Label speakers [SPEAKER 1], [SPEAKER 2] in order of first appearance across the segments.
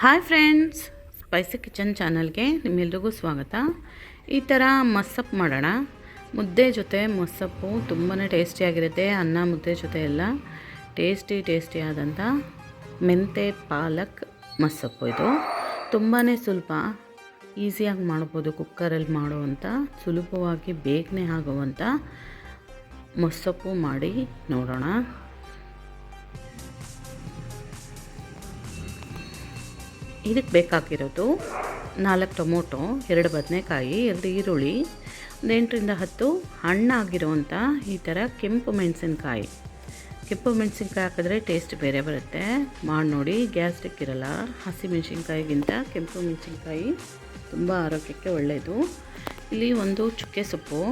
[SPEAKER 1] Hi friends spicy kitchen ಚಾನಲ್ಗೆ ನಿಮ್ಮೆಲ್ರಿಗೂ ಸ್ವಾಗತ. ಈ ಥರ ಮಸ್ಸಪ್ ಮಾಡೋಣ. ಮುದ್ದೆ ಜೊತೆ ಮಸ್ಸಪ್ಪು ತುಂಬಾ ಟೇಸ್ಟಿಯಾಗಿರುತ್ತೆ ಅನ್ನ ಮುದ್ದೆ ಜೊತೆ ಎಲ್ಲ. ಟೇಸ್ಟಿ ಟೇಸ್ಟಿ ಆದಂಥ ಮೆಂತೆ ಪಾಲಕ್ ಮಸ್ಸಪ್ಪು ಇದು. ತುಂಬಾ ಸುಲಭ. ಈಸಿಯಾಗಿ ಮಾಡ್ಬೋದು, ಕುಕ್ಕರಲ್ಲಿ ಮಾಡುವಂಥ, ಸುಲಭವಾಗಿ ಬೇಗನೆ ಆಗುವಂಥ ಮಸ್ಸಪ್ಪು ಮಾಡಿ ನೋಡೋಣ. ಇದಕ್ಕೆ ಬೇಕಾಗಿರೋದು ನಾಲ್ಕು ಟೊಮೊಟೊ, ಎರಡು ಬದನೆಕಾಯಿ, ಎರಡು ಈರುಳ್ಳಿ, ಒಂದು ಎಂಟರಿಂದ ಹತ್ತು ಹಣ್ಣಾಗಿರುವಂಥ ಈ ಥರ ಕೆಂಪು ಮೆಣಸಿನ್ಕಾಯಿ. ಕೆಂಪು ಮೆಣಸಿನ್ಕಾಯಿ ಹಾಕಿದ್ರೆ ಟೇಸ್ಟ್ ಬೇರೆ ಬರುತ್ತೆ. ಮಾಡಿ ನೋಡಿ ಗ್ಯಾಸ್ಟ್ರಿಕ್ ಇರಲ್ಲ. ಹಸಿ ಮೆಣಸಿನ್ಕಾಯಿಗಿಂತ ಕೆಂಪು ಮೆಣಸಿನ್ಕಾಯಿ ತುಂಬ ಆರೋಗ್ಯಕ್ಕೆ ಒಳ್ಳೆಯದು. ಇಲ್ಲಿ ಒಂದು ಚುಕ್ಕೆ ಸೊಪ್ಪು,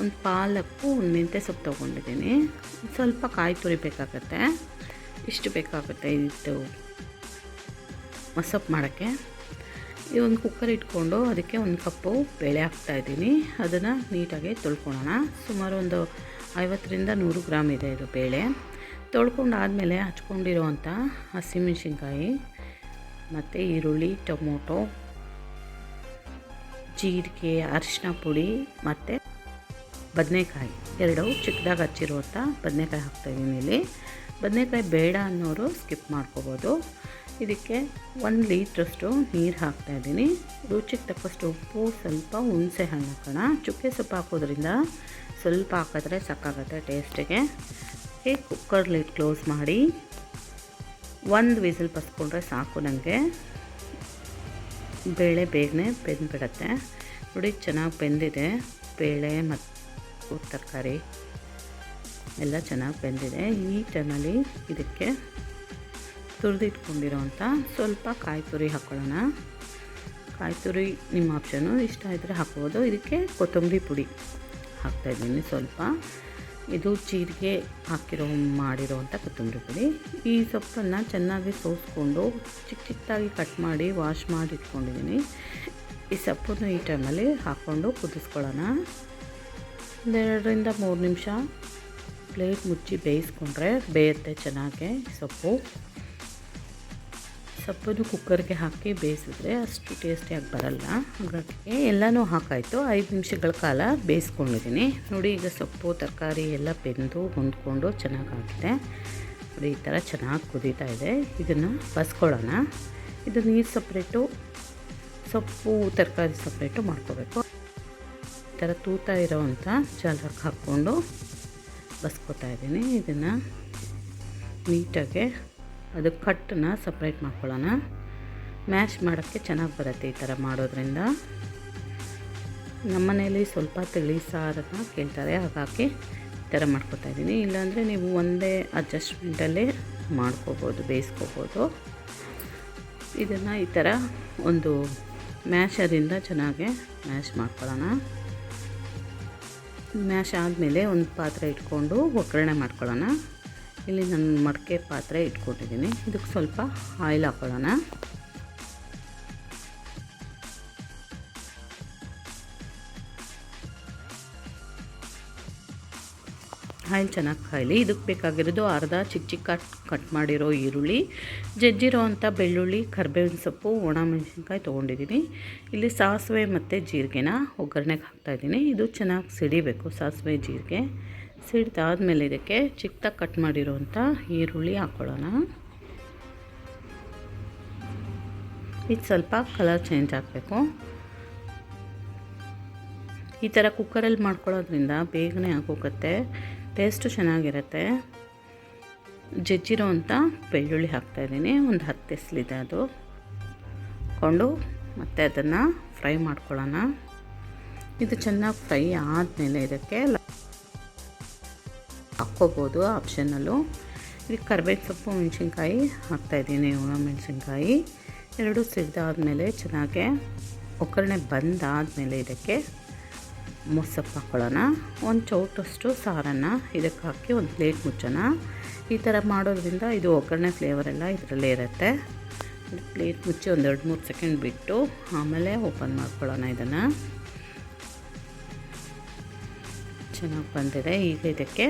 [SPEAKER 1] ಒಂದು ಪಾಲಕ್ಕು, ಒಂದು ಮೆಂತ್ಯ ಸೊಪ್ಪು ತೊಗೊಂಡಿದ್ದೀನಿ. ಸ್ವಲ್ಪ ಕಾಯಿ ತುರಿ ಬೇಕಾಗುತ್ತೆ. ಇಷ್ಟು ಬೇಕಾಗುತ್ತೆ ಇದು. ಮಸಪ್ ಮಾಡೋಕ್ಕೆ. ಈ ಒಂದು ಕುಕ್ಕರ್ ಇಟ್ಕೊಂಡು ಅದಕ್ಕೆ ಒಂದು ಕಪ್ಪು ಬೇಳೆ ಹಾಕ್ತಾಯಿದ್ದೀನಿ ಅದನ್ನು ನೀಟಾಗಿ ತೊಳ್ಕೊಳ್ಳೋಣ. ಸುಮಾರು ಒಂದು ಐವತ್ತರಿಂದ ನೂರು ಗ್ರಾಮ್ ಇದೆ ಇದು ಬೇಳೆ. ತೊಳ್ಕೊಂಡು ಆದಮೇಲೆ ಹಚ್ಕೊಂಡಿರೋವಂಥ ಹಸಿಮೆಣ್ಸಿನ್ಕಾಯಿ, ಮತ್ತು ಈರುಳ್ಳಿ, ಟೊಮೊಟೊ, ಜೀರಿಗೆ, ಅರಿಶಿನ ಪುಡಿ, ಮತ್ತು ಬದನೆಕಾಯಿ. ಎರಡು ಚಿಕ್ಕದಾಗಿ ಹಚ್ಚಿರುವಂಥ ಬದನೆಕಾಯಿ ಹಾಕ್ತಾಯಿದ್ದೀನಿ ಇಲ್ಲಿ. ಬದನೆಕಾಯಿ ಬೇಡ ಅನ್ನೋರು ಸ್ಕಿಪ್ ಮಾಡ್ಕೋಬೋದು. ಇದಕ್ಕೆ ಒಂದು ಲೀಟ್ರಷ್ಟು ನೀರು ಹಾಕ್ತಾಯಿದ್ದೀನಿ ರುಚಿಗೆ ತಕ್ಕಷ್ಟು ಉಪ್ಪು, ಸ್ವಲ್ಪ ಹುಣಸೆ ಹಣ್ಣು ಹಾಕೋಣ ಚುಕ್ಕೆ ಸೊಪ್ಪು ಹಾಕೋದ್ರಿಂದ ಸ್ವಲ್ಪ ಹಾಕಿದ್ರೆ ಸಾಕಾಗುತ್ತೆ ಟೇಸ್ಟಿಗೆ. ಈ ಕುಕ್ಕರ್ ಲೀಟ್ ಕ್ಲೋಸ್ ಮಾಡಿ ಒಂದು ವಿಸಿಲ್ ಬಸ್ಕೊಂಡ್ರೆ ಸಾಕು ನನಗೆ. ಬೇಳೆ ಬೇಗನೆ ಬೆಂದ್ಬಿಡತ್ತೆ. ನೋಡಿ ಚೆನ್ನಾಗಿ ಬೆಂದಿದೆ. ಬೇಳೆ ಮತ್ತು ತರಕಾರಿ ಎಲ್ಲ ಚೆನ್ನಾಗಿ ಬೆಂದಿದೆ. ಈ ಟೈಮಲ್ಲಿ ಇದಕ್ಕೆ ತುರಿದಿಟ್ಕೊಂಡಿರೋಂಥ ಸ್ವಲ್ಪ ಕಾಯಿ ತುರಿ ಹಾಕ್ಕೊಳ್ಳೋಣ ಕಾಯಿ ತುರಿ ನಿಮ್ಮ ಆಪ್ಷನು. ಇಷ್ಟ ಇದ್ದರೆ ಹಾಕ್ಬೋದು. ಇದಕ್ಕೆ ಕೊತ್ತಂಬರಿ ಪುಡಿ ಹಾಕ್ತಾಯಿದ್ದೀನಿ ಸ್ವಲ್ಪ. ಇದು ಜೀರಿಗೆ ಹಾಕಿರೋ ಮಾಡಿರೋವಂಥ ಕೊತ್ತಂಬರಿ ಪುಡಿ. ಈ ಸೊಪ್ಪನ್ನು ಚೆನ್ನಾಗಿ ಸೋಸ್ಕೊಂಡು ಚಿಕ್ಕ ಚಿಕ್ಕದಾಗಿ ಕಟ್ ಮಾಡಿ, ವಾಶ್ ಮಾಡಿ ಇಟ್ಕೊಂಡಿದ್ದೀನಿ. ಈ ಸೊಪ್ಪನ್ನು ಈ ಟೈಮಲ್ಲಿ ಹಾಕ್ಕೊಂಡು ಕುದಿಸ್ಕೊಳ್ಳೋಣ. ಒಂದೆರಡರಿಂದ ಮೂರು ನಿಮಿಷ ಪ್ಲೇಟ್ ಮುಚ್ಚಿ ಬೇಯಿಸ್ಕೊಂಡ್ರೆ ಬೇಯುತ್ತೆ ಚೆನ್ನಾಗಿ ಸೊಪ್ಪು. ಸೊಪ್ಪನ್ನು ಕುಕ್ಕರ್ಗೆ ಹಾಕಿ ಬೇಯಿಸಿದ್ರೆ ಅಷ್ಟು ಟೇಸ್ಟಿಯಾಗಿ ಬರಲ್ಲ. ಹಾಗಾಗಿ ಎಲ್ಲನೂ ಹಾಕಾಯಿತು. ಐದು ನಿಮಿಷಗಳ ಕಾಲ ಬೇಯಿಸ್ಕೊಂಡಿದ್ದೀನಿ. ನೋಡಿ, ಈಗ ಸೊಪ್ಪು, ತರಕಾರಿ ಎಲ್ಲ ಬೆಂದು ಹೊಂದ್ಕೊಂಡು ಚೆನ್ನಾಗಾಗಿದೆ. ನೋಡಿ, ಈ ಥರ ಚೆನ್ನಾಗಿ ಕುದೀತಾ ಇದೆ. ಇದನ್ನು ಬಸ್ಕೊಳ್ಳೋಣ. ಇದು ನೀರು ಸಪ್ರೇಟು, ಸೊಪ್ಪು, ತರಕಾರಿ ಸಪ್ರೇಟು ಮಾಡ್ಕೋಬೇಕು. ಈ ಥರ ತೂತ ಇರೋವಂಥ ಜಾಲಕ್ಕೆ ಹಾಕ್ಕೊಂಡು ಬಸ್ಕೊತಾ ಇದ್ದೀನಿ. ಇದನ್ನು ನೀಟಾಗೆ ಅದು ಕಟ್ಟನ್ನ ಸಪ್ರೇಟ್ ಮಾಡ್ಕೊಳ್ಳೋಣ. ಮ್ಯಾಶ್ ಮಾಡೋಕ್ಕೆ ಚೆನ್ನಾಗಿ ಬರುತ್ತೆ ಈ ಥರ ಮಾಡೋದ್ರಿಂದ. ನಮ್ಮನೇಲಿ ಸ್ವಲ್ಪ ತಿಳಿ ಸಾರನ್ನ ಕೇಳ್ತಾರೆ, ಹಾಗಾಗಿ ಈ ಥರ ಮಾಡ್ಕೊತಾ ಇದ್ದೀನಿ. ಇಲ್ಲಾಂದರೆ ನೀವು ಒಂದೇ ಅಡ್ಜಸ್ಟ್ಮೆಂಟಲ್ಲೇ ಮಾಡ್ಕೋಬೋದು, ಬೇಯಿಸ್ಕೋಬೋದು. ಇದನ್ನು ಈ ಥರ ಒಂದು ಮ್ಯಾಶರಿಂದ ಚೆನ್ನಾಗಿ ಮ್ಯಾಶ್ ಮಾಡ್ಕೊಳ್ಳೋಣ. ಮ್ಯಾಶ್ ಆದಮೇಲೆ ಒಂದು ಪಾತ್ರೆ ಇಟ್ಕೊಂಡು ಒಗ್ಗರಣೆ ಮಾಡ್ಕೊಳ್ಳೋಣ. ಇಲ್ಲಿ ನಾನು ಮಡಕೆ ಪಾತ್ರೆ ಇಟ್ಕೊಟ್ಟಿದ್ದೀನಿ. ಇದಕ್ಕೆ ಸ್ವಲ್ಪ ಆಯಿಲ್ ಹಾಕೊಳ್ಳೋಣ. ಆಯಿಲ್ ಚೆನ್ನಾಗಿ ಕಾಯಲಿ. ಇದಕ್ಕೆ ಬೇಕಾಗಿರೋದು ಅರ್ಧ ಚಿಕ್ಕ ಚಿಕ್ಕ ಕಟ್ ಮಾಡಿರೋ ಈರುಳ್ಳಿ, ಜಜ್ಜಿರೋ ಅಂಥ ಬೆಳ್ಳುಳ್ಳಿ, ಕರ್ಬೇವಿನ ಸೊಪ್ಪು, ಒಣ ಮೆಣಸಿನ್ಕಾಯಿ ತೊಗೊಂಡಿದ್ದೀನಿ. ಇಲ್ಲಿ ಸಾಸಿವೆ ಮತ್ತು ಜೀರಿಗೆನ ಒಗ್ಗರಣೆಗೆ ಹಾಕ್ತಾಯಿದ್ದೀನಿ ಇದು ಚೆನ್ನಾಗಿ ಸಿಡಿಬೇಕು ಸಾಸಿವೆ, ಜೀರಿಗೆ. ಸಿಡ್ದಾದ್ಮೇಲೆ ಇದಕ್ಕೆ ಚಿಕ್ಕದಾಗಿ ಕಟ್ ಮಾಡಿರೋವಂಥ ಈರುಳ್ಳಿ ಹಾಕ್ಕೊಳ್ಳೋಣ ಇದು ಸ್ವಲ್ಪ ಕಲರ್ ಚೇಂಜ್ ಆಗಬೇಕು. ಈ ಥರ ಕುಕ್ಕರಲ್ಲಿ ಮಾಡ್ಕೊಳ್ಳೋದ್ರಿಂದ ಬೇಗನೆ ಆಗೋಗುತ್ತೆ, ಟೇಸ್ಟು ಚೆನ್ನಾಗಿರುತ್ತೆ. ಜಜ್ಜಿರೋ ಅಂಥ ಬೆಳ್ಳುಳ್ಳಿ ಹಾಕ್ತಾಯಿದ್ದೀನಿ ಒಂದು ಹತ್ತು ಎಸ್ಲಿದೆ ಅದು. ಕೊಂಡು ಮತ್ತು ಅದನ್ನು ಫ್ರೈ ಮಾಡ್ಕೊಳ್ಳೋಣ. ಇದು ಚೆನ್ನಾಗಿ ಫ್ರೈ ಆದಮೇಲೆ ಇದಕ್ಕೆ ಹಾಕ್ಕೋಬೋದು ಆಪ್ಷನಲ್ಲೂ ಇದಕ್ಕೆ ಕರ್ಬೇವಿನ ಸೊಪ್ಪು ಮೆಣಸಿನ್ಕಾಯಿ ಹಾಕ್ತಾಯಿದ್ದೀನಿ ಒಣ ಮೆಣಸಿನ್ಕಾಯಿ. ಎರಡು ಸಿಡ್ದಾದ್ಮೇಲೆ ಚೆನ್ನಾಗೆ ಒಗ್ಗರಣೆ ಬಂದಾದಮೇಲೆ ಇದಕ್ಕೆ ಮೊಸಪ್ಪು ಹಾಕ್ಕೊಳ್ಳೋಣ ಒಂದು ಚೌಟಷ್ಟು ಸಾರನ್ನು ಇದಕ್ಕೆ ಹಾಕಿ ಒಂದು ಪ್ಲೇಟ್ ಮುಚ್ಚೋಣ. ಈ ಥರ ಮಾಡೋದ್ರಿಂದ ಇದು ಒಗ್ಗರಣೆ ಫ್ಲೇವರೆಲ್ಲ ಇದರಲ್ಲೇ ಇರುತ್ತೆ. ಪ್ಲೇಟ್ ಮುಚ್ಚಿ ಒಂದು ಎರಡು ಮೂರು ಸೆಕೆಂಡ್ ಬಿಟ್ಟು ಆಮೇಲೆ ಓಪನ್ ಮಾಡ್ಕೊಳ್ಳೋಣ ಇದನ್ನು. ಚೆನ್ನಾಗಿ ಬಂದಿದೆ. ಈಗ ಇದಕ್ಕೆ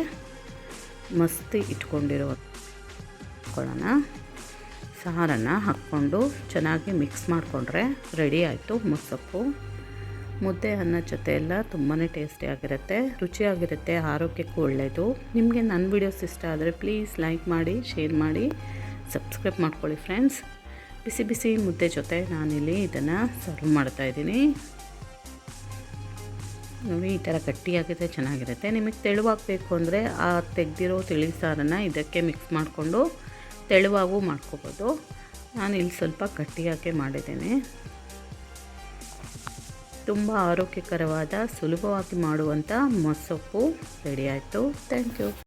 [SPEAKER 1] ಮಸ್ತಿ ಇಟ್ಕೊಂಡಿರೋ ಹಾಕ್ಕೊಳ್ಳೋಣ ಸಾರನ್ನು ಹಾಕ್ಕೊಂಡು ಚೆನ್ನಾಗಿ ಮಿಕ್ಸ್ ಮಾಡಿಕೊಂಡ್ರೆ ರೆಡಿ ಆಯಿತು ಮೊಸಪ್ಪು ಮುದ್ದೆ ಅನ್ನ ಜೊತೆ ಎಲ್ಲ ತುಂಬಾ ಟೇಸ್ಟಿಯಾಗಿರುತ್ತೆ ರುಚಿಯಾಗಿರುತ್ತೆ, ಆರೋಗ್ಯಕ್ಕೂ ಒಳ್ಳೆಯದು ನಿಮಗೆ ನನ್ನ ವೀಡಿಯೋಸ್ ಇಷ್ಟ ಆದರೆ ಪ್ಲೀಸ್ ಲೈಕ್ ಮಾಡಿ ಶೇರ್ ಮಾಡಿ ಸಬ್ಸ್ಕ್ರೈಬ್ ಮಾಡ್ಕೊಳ್ಳಿ ಫ್ರೆಂಡ್ಸ್ ಬಿಸಿ ಬಿಸಿ ಮುದ್ದೆ ಜೊತೆ ನಾನಿಲ್ಲಿ ಇದನ್ನು ಸರ್ವ್ ಮಾಡ್ತಾಯಿದ್ದೀನಿ ನೋಡಿ, ಈ ಥರ ಗಟ್ಟಿಯಾಗಿದೆ, ಚೆನ್ನಾಗಿರುತ್ತೆ. ನಿಮಗೆ ತೆಳುವಾಗಬೇಕು ಅಂದರೆ ಆ ತೆಗೆದಿರೋ ತಿಳಿ ಸಾರನ್ನು ಇದಕ್ಕೆ ಮಿಕ್ಸ್ ಮಾಡಿಕೊಂಡು ತೆಳುವಾಗೂ ಮಾಡ್ಕೋಬೋದು. ನಾನು ಇಲ್ಲಿ ಸ್ವಲ್ಪ ಗಟ್ಟಿಯಾಗೆ ಮಾಡಿದ್ದೇನೆ. ತುಂಬ ಆರೋಗ್ಯಕರವಾದ, ಸುಲಭವಾಗಿ ಮಾಡುವಂಥ ಮೊಸೊಪ್ಪು ರೆಡಿ ಆಯಿತು. Thank you